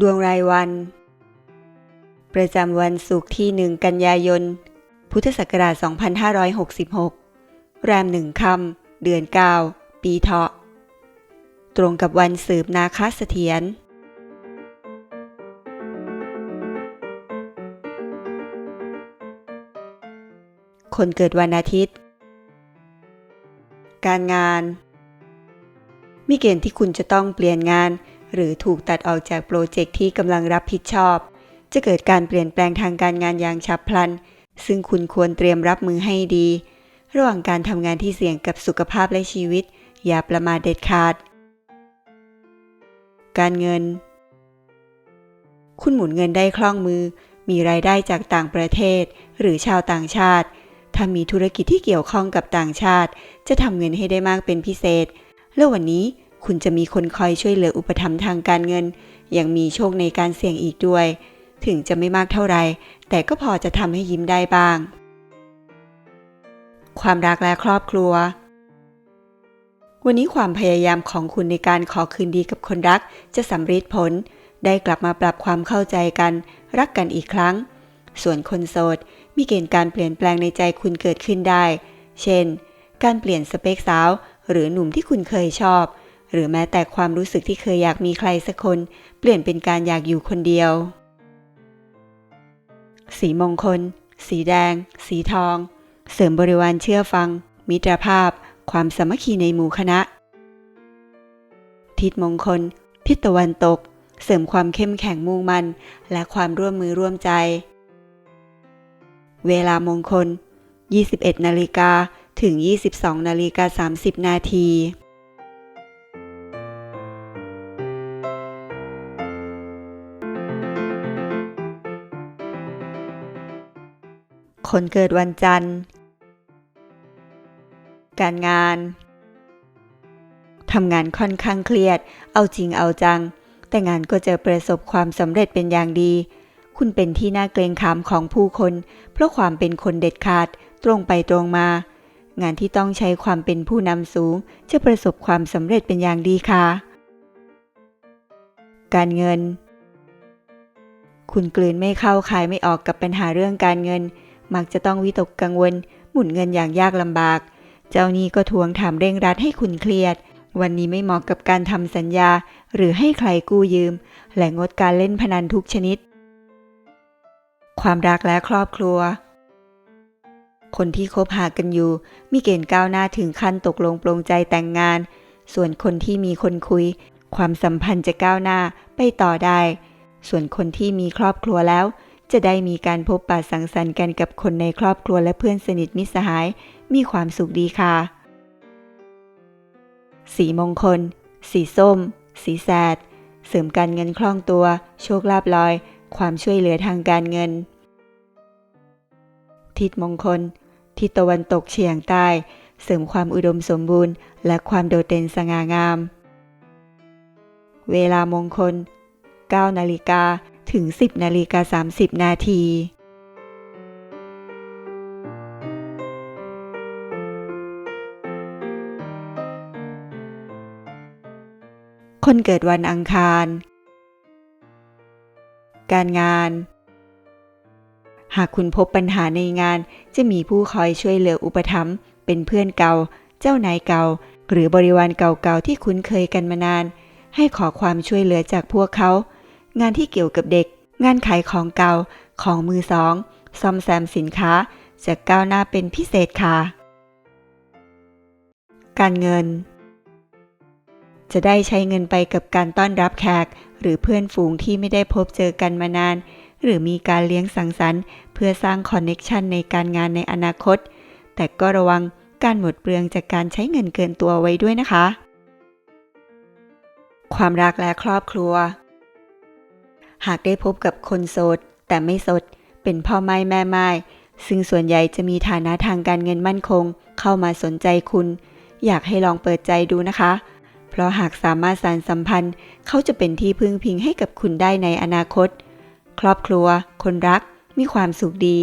ดวงรายวัน ประจำวันศุกร์ที่ 1 กันยายน พุทธศักราช 2566แรมหนึ่งคำเดือน 9 ปีเถาะ ตรงกับวันสืบนาคเสถียรคนเกิดวันอาทิตย์ การงาน มีเกณฑ์ที่คุณจะต้องเปลี่ยนงาน หรือถูกตัดออกจากโปรเจกต์ที่กำลังรับผิดชอบ จะเกิดการเปลี่ยนแปลงทางการงานอย่างฉับพลัน ซึ่งคุณควรเตรียมรับมือให้ดี ระหว่างการทำงานที่เสี่ยงกับสุขภาพและชีวิต อย่าประมาทเด็ดขาด การเงิน คุณหมุนเงินได้คล่องมือ มีรายได้จากต่างประเทศ หรือชาวต่างชาติ ถ้ามีธุรกิจที่เกี่ยวข้องกับต่างชาติ จะทำเงินให้ได้มากเป็นพิเศษ และวันนี้ คุณจะมีคนคอยช่วยเหลืออุปถัมภ์ทางการเงิน ยังมีโชคในการเสี่ยงอีกด้วย ถึงจะไม่มากเท่าไหร่แต่ก็พอจะทำให้ยิ้มได้บ้าง ความรักและครอบครัว วันนี้ความพยายามของคุณในการขอคืนดีกับคนรัก จะสำเร็จผล ได้กลับมาปรับความเข้าใจกัน รักกันอีกครั้ง ส่วนคนโสด มีเกณฑ์การเปลี่ยนแปลงในใจคุณเกิดขึ้นได้ เช่น การเปลี่ยนสเปคสาว หรือหนุ่มที่คุณเคยชอบ หรือแม้แต่ความรู้สึกที่เคยอยากมีใครสักคน เปลี่ยนเป็นการอยากอยู่คนเดียว สีมงคล สีแดง สีทอง เสริมบริวารเชื่อฟัง มิตรภาพ ความสามัคคีในหมู่คณะ ทิศมงคล ทิศตะวันตก เสริมความเข้มแข็งมุ่งมั่นและความร่วมมือร่วมใจ เวลามงคล 21 นาฬิกาถึง 22 นาฬิกา 30 นาที คนเกิดวันจันทร์ การงาน ทำงานค่อนข้างเครียด เอาจริงเอาจัง แต่งานก็จะประสบความสำเร็จเป็นอย่างดี คุณเป็นที่น่าเกรงขามของผู้คน เพราะความเป็นคนเด็ดขาด ตรงไปตรงมา งานที่ต้องใช้ความเป็นผู้นำสูง จะประสบความสำเร็จเป็นอย่างดีค่ะ การเงินคุณกลืนไม่เข้าขายไม่ออกกับปัญหาเรื่องการเงิน มักจะต้องวิตกกังวล หมุนเงินอย่างยากลำบาก เจ้านี้ก็ทวงถามเร่งรัดให้คุณเครียด วันนี้ไม่เหมาะกับการทำสัญญา หรือให้ใครกู้ยืม และงดการเล่นพนันทุกชนิด ความรักและครอบครัว คนที่คบหากันอยู่ มีเกณฑ์ก้าวหน้าถึงขั้นตกลงปลงใจแต่งงาน ส่วนคนที่มีคนคุย ความสัมพันธ์จะก้าวหน้าไปต่อได้ ส่วนคนที่มีครอบครัวแล้ว จะได้มีการพบปะสังสรรค์กันกับคนในครอบครัวและเพื่อนสนิทมิตรสหาย มีความสุขดีค่ะ สีมงคล สีส้ม สีแสด เสริมการเงินคล่องตัว โชคลาภลอย ความช่วยเหลือทางการเงิน ทิศมงคล ทิศตะวันตกเฉียงใต้ เสริมความอุดมสมบูรณ์ และความโดดเด่นสง่างาม เวลามงคล 9 นาฬิกา ถึง 10นาฬิกา30 นาทีคนเกิดวันอังคาร การงาน หากคุณพบปัญหาในงานจะมีผู้คอยช่วยเหลืออุปถัมภ์เป็นเพื่อนเก่า เจ้านายเก่า หรือบริวารเก่าๆที่คุ้นเคยกันมานาน ให้ขอความช่วยเหลือจากพวกเขา งานที่เกี่ยวกับเด็ก งานขายของเก่า ของมือสอง ซ่อมแซมสินค้า จะก้าวหน้าเป็นพิเศษค่ะ การเงิน จะได้ใช้เงินไปกับการต้อนรับแขก หรือเพื่อนฝูงที่ไม่ได้พบเจอกันมานาน หรือมีการเลี้ยงสังสรรค์ เพื่อสร้างคอนเน็ชันในการงานในอนาคต แต่ก็ระวังการหมดเปลืองจากการใช้เงินเกินตัวไว้ด้วยนะคะ ความรักและครอบครัว หากได้พบกับคนโสด แต่ไม่โสด เป็นพ่อไม้แม่ไม้ซึ่งส่วนใหญ่จะมีฐานะทางการเงินมั่นคง เข้ามาสนใจคุณ อยากให้ลองเปิดใจดูนะคะ เพราะหากสามารถสานสัมพันธ์ เขาจะเป็นที่พึ่งพิงให้กับคุณได้ในอนาคต ครอบครัว คนรัก มีความสุขดี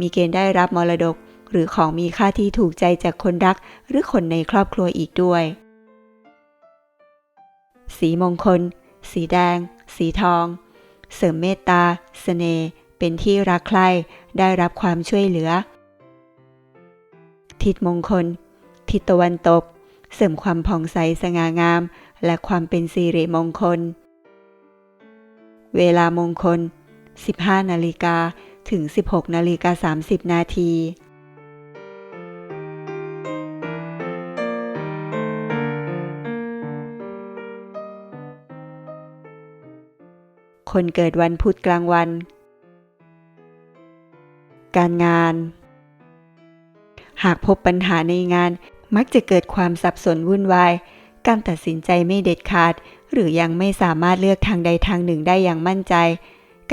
มีเกณฑ์ได้รับมรดก หรือของมีค่าที่ถูกใจจากคนรัก หรือคนในครอบครัวอีกด้วย สีมงคล สีแดง สีทอง เสริมเมตตาเสน่ห์เป็นที่รักใคร่ได้รับความช่วยเหลือ ทิศมงคล ทิศตะวันตก เสริมความผ่องใสสง่างาม และความเป็นสิริมงคล เวลามงคล 15 นาฬิกาถึง 16 นาฬิกา 30 นาที คนเกิดวันพุธกลางวัน การงาน หากพบปัญหาในงานมักจะเกิดความสับสนวุ่นวาย การตัดสินใจไม่เด็ดขาด หรือยังไม่สามารถเลือกทางใดทางหนึ่งได้อย่างมั่นใจ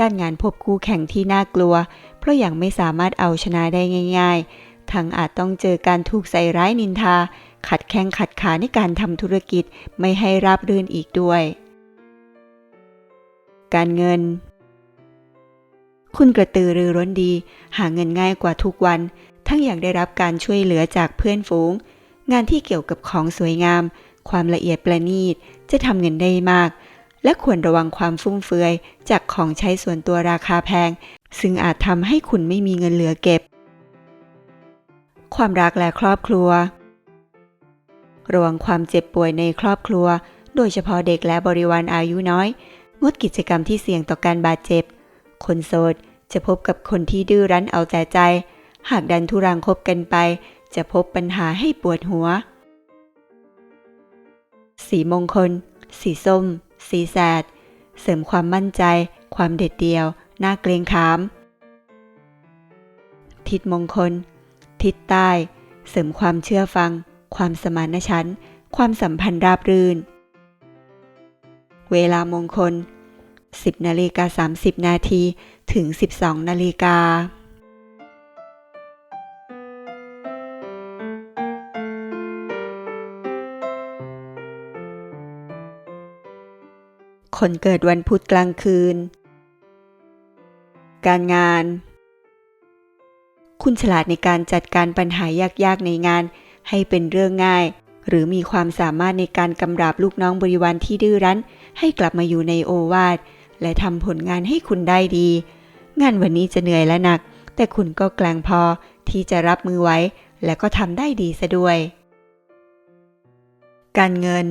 การงานพบคู่แข่งที่น่ากลัว เพราะยังไม่สามารถเอาชนะได้ง่าย ๆ ทั้งอาจต้องเจอการถูกใส่ร้ายนินทา ขัดแข้งขัดขาในการทำธุรกิจไม่ให้ราบรื่นอีกด้วย การเงิน คุณกระตือรือร้นดี หาเงินง่ายกว่าทุกวัน ทั้งอยากได้รับการช่วยเหลือจากเพื่อนฝูง งานที่เกี่ยวกับของสวยงาม ความละเอียดประณีตจะทำเงินได้มาก และควรระวังความฟุ่มเฟือย จากของใช้ส่วนตัวราคาแพง ซึ่งอาจทำให้คุณไม่มีเงินเหลือเก็บ ความรักและครอบครัวระวังความเจ็บป่วยในครอบครัว โดยเฉพาะเด็กและบริวารอายุน้อย งดกิจกรรมที่เสี่ยงต่อการบาดเจ็บ คนโสดจะพบกับคนที่ดื้อรั้นเอาแต่ใจ หากดันทุรังคบกันไป จะพบปัญหาให้ปวดหัว สีมงคล สีส้ม สีแสด เสริมความมั่นใจ ความเด็ดเดี่ยวน่าเกรงขาม ทิศมงคล ทิศใต้ เสริมความเชื่อฟัง ความสมานฉันท์ความสัมพันธ์ราบรื่น เวลามงคล 10นาฬิกา30 นาทีถึง 12นาฬิกาคนเกิดวันพุธกลางคืน การงาน คุณฉลาดในการจัดการปัญหายากๆในงานให้เป็นเรื่องง่าย หรือมีความสามารถในการกำราบลูกน้องบริวารที่ดื้อรั้น ให้กลับมาอยู่ในโอวาท และทำผลงานให้คุณได้ดี งานวันนี้จะเหนื่อยและหนัก แต่คุณก็แกล้งพอที่จะรับมือไว้ และก็ทำได้ดีซะด้วย การเงิน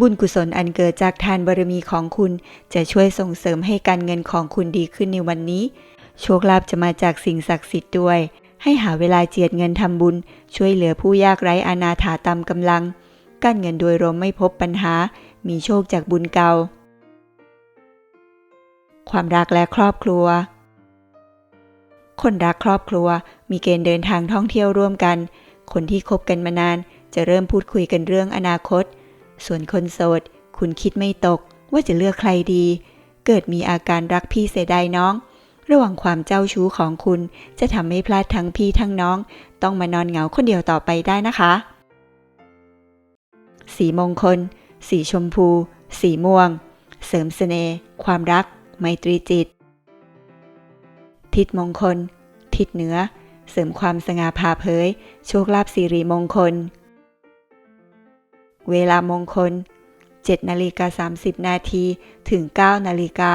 บุญกุศลอันเกิดจากทานบารมีของคุณ จะช่วยส่งเสริมให้การเงินของคุณดีขึ้นในวันนี้ โชคลาภจะมาจากสิ่งศักดิ์สิทธิ์ด้วย ให้หาเวลาเจียดเงินทำบุญ ช่วยเหลือผู้ยากไร้อนาถาตามกำลังการเงินโดยรวมไม่พบปัญหา มีโชคจากบุญเก่า ความรักและครอบครัว คนรักครอบครัว มีเกณฑ์เดินทางท่องเที่ยวร่วมกัน คนที่คบกันมานานจะเริ่มพูดคุยกันเรื่องอนาคต ส่วนคนโสด คุณคิดไม่ตกว่าจะเลือกใครดี เกิดมีอาการรักพี่เสียดายน้อง ระหว่างความเจ้าชู้ของคุณ จะทำให้พลาดทั้งพี่ทั้งน้อง ต้องมานอนเหงาคนเดียวต่อไปได้นะคะ สีมงคล สีชมพู สีม่วง เสริมเสน่ห์ความรัก ไมตรีจิต ทิศมงคล ทิศเหนือ เสริมความสง่าผ่าเผย โชคลาภสิริมงคล เวลามงคล7นาฬิกา30 นาทีถึง 9 นาฬิกา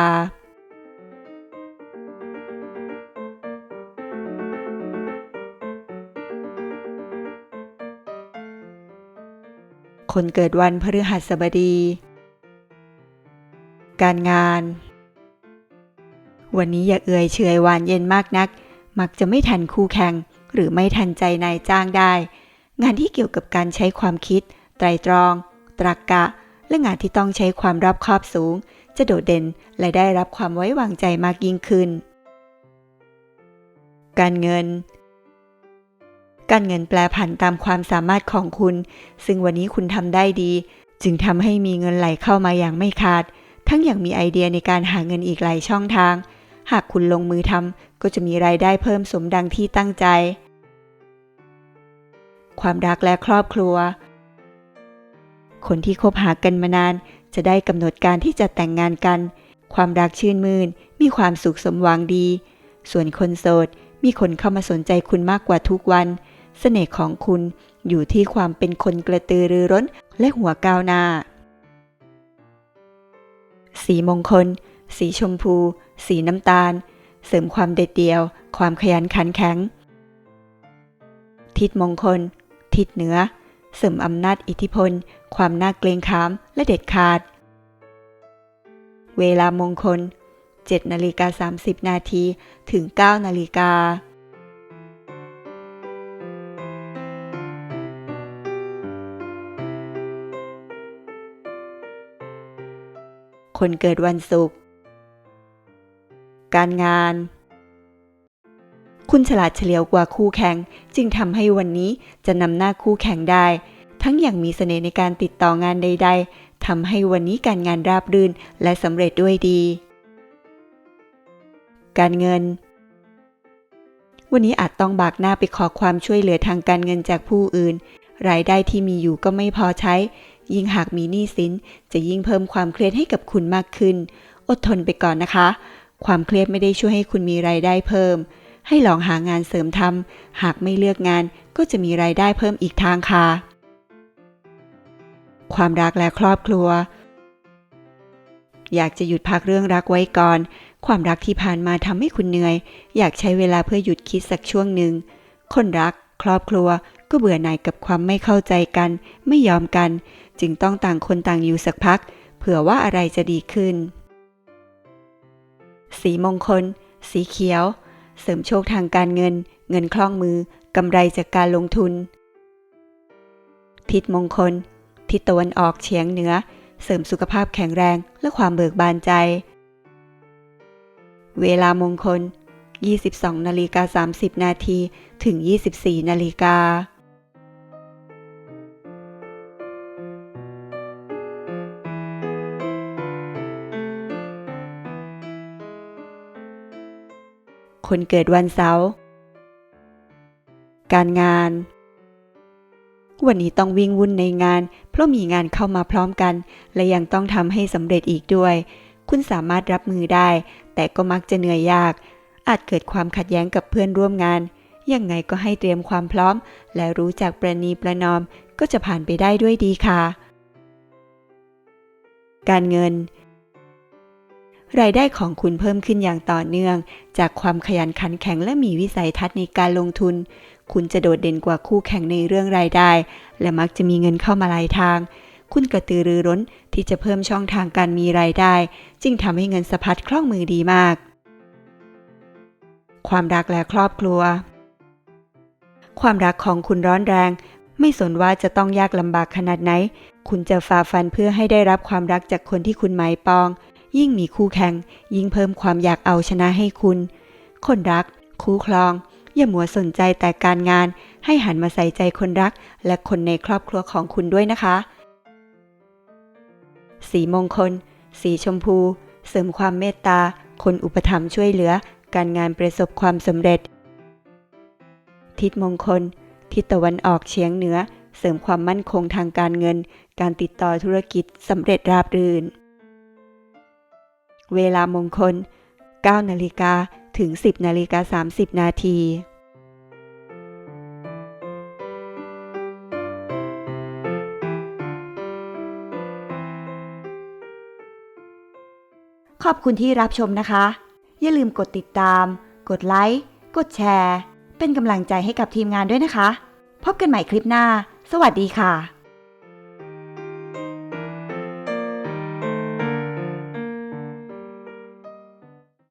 คนเกิดวันพฤหัสบดี การงาน วันนี้อย่าเอื่อยเฉยหวานเย็นมากนัก มักจะไม่ทันคู่แข่ง หรือไม่ทันใจนายจ้างได้ งานที่เกี่ยวกับการใช้ความคิด ไตรตรอง ตรรกกะ และงานที่ต้องใช้ความรอบคอบสูง จะโดดเด่นและได้รับความไว้วางใจมากยิ่งขึ้น การเงิน การเงินแปลผันตามความสามารถของคุณ ซึ่งวันนี้คุณทำได้ดี จึงทำให้มีเงินไหลเข้ามาอย่างไม่ขาด ทั้งอย่างมีไอเดียในการหาเงินอีกหลายช่องทาง หากคุณลงมือทำก็จะมีรายได้เพิ่มสมดังที่ตั้งใจ ความรักและครอบครัว คนที่คบหากันมานาน จะได้กำหนดการที่จะแต่งงานกัน ความรักชื่นมื่น มีความสุขสมหวังดี ส่วนคนโสดมีคนเข้ามาสนใจคุณมากกว่าทุกวันเสน่ห์ของคุณอยู่ที่ความเป็นคนกระตือรือร้นและหัวก้าวหน้า สีมงคล สีชมพู สีน้ำตาล เสริมความเด็ดเดี่ยว ความขยันขันแข็ง ทิศมงคล ทิศเหนือ เสริมอำนาจอิทธิพล ความน่าเกรงขามและเด็ดขาด เวลามงคล7นาฬิกา30 นาทีถึง 9 นาฬิกา คนเกิดวันศุกร์ การงาน คุณฉลาดเฉลียวกว่าคู่แข่ง จึงทำให้วันนี้จะนำหน้าคู่แข่งได้ ทั้งอย่างมีเสน่ห์ในการติดต่องานใด ๆทำให้วันนี้การงานราบรื่นและสำเร็จด้วยดี การเงิน วันนี้อาจต้องบากหน้าไปขอความช่วยเหลือทางการเงินจากผู้อื่นรายได้ที่มีอยู่ก็ไม่พอใช้ ยิ่งหากมีหนี้สิน จะยิ่งเพิ่มความเครียดให้กับคุณมากขึ้น อดทนไปก่อนนะคะ ความเครียดไม่ได้ช่วยให้คุณมีรายได้เพิ่ม ให้ลองหางานเสริมทำหากไม่เลือกงานก็จะมีรายได้เพิ่มอีกทางค่ะ ความรักและครอบครัว อยากจะหยุดพักเรื่องรักไว้ก่อน ความรักที่ผ่านมาทำให้คุณเหนื่อย อยากใช้เวลาเพื่อหยุดคิดสักช่วงหนึ่งคนรัก ครอบครัวก็เบื่อหน่ายกับความไม่เข้าใจกัน ไม่ยอมกัน จึงต้องต่างคนต่างอยู่สักพัก เผื่อว่าอะไรจะดีขึ้น สีมงคล สีเขียว เสริมโชคทางการเงิน เงินคล่องมือกำไรจากการลงทุน ทิศมงคล ทิศตะวันออกเฉียงเหนือ เสริมสุขภาพแข็งแรงและความเบิกบานใจ เวลามงคล 22นาฬิกา30 นาทีถึง 24นาฬิกาคนเกิดวันเสาร์ การงาน วันนี้ต้องวิ่งวุ่นในงาน เพราะมีงานเข้ามาพร้อมกัน และยังต้องทำให้สำเร็จอีกด้วย คุณสามารถรับมือได้ แต่ก็มักจะเหนื่อยยาก อาจเกิดความขัดแย้งกับเพื่อนร่วมงาน ยังไงก็ให้เตรียมความพร้อม และรู้จักประนีประนอมก็จะผ่านไปได้ด้วยดีค่ะ การเงิน รายได้ของคุณเพิ่มขึ้นอย่างต่อเนื่อง จากความขยันขันแข็งและมีวิสัยทัศน์ในการลงทุน คุณจะโดดเด่นกว่าคู่แข่งในเรื่องรายได้ และมักจะมีเงินเข้ามาหลายทาง คุณกระตือรือร้นที่จะเพิ่มช่องทางการมีรายได้ จึงทำให้เงินสะพัดคล่องมือดีมาก ความรักและครอบครัว ความรักของคุณร้อนแรง ไม่สนว่าจะต้องยากลำบากขนาดไหน คุณจะฝ่าฟันเพื่อให้ได้รับความรักจากคนที่คุณหมายปอง ยิ่งมีคู่แข่ง ยิ่งเพิ่มความอยากเอาชนะให้คุณ คนรัก คู่ครอง อย่ามัวสนใจแต่การงาน ให้หันมาใส่ใจคนรัก และคนในครอบครัวของคุณด้วยนะคะ สีมงคล สีชมพู เสริมความเมตตาคนอุปถัมภ์ช่วยเหลือ การงานประสบความสำเร็จ ทิศมงคล ทิศตะวันออกเฉียงเหนือ เสริมความมั่นคงทางการเงิน การติดต่อธุรกิจสำเร็จราบรื่น เวลามงคล 9 นาฬิกาถึง 10 นาฬิกา 30 นาทีขอบคุณที่รับชมนะคะ อย่าลืมกดติดตาม กดไลค์ กดแชร์ เป็นกำลังใจให้กับทีมงานด้วยนะคะ พบกันใหม่คลิปหน้า สวัสดีค่ะ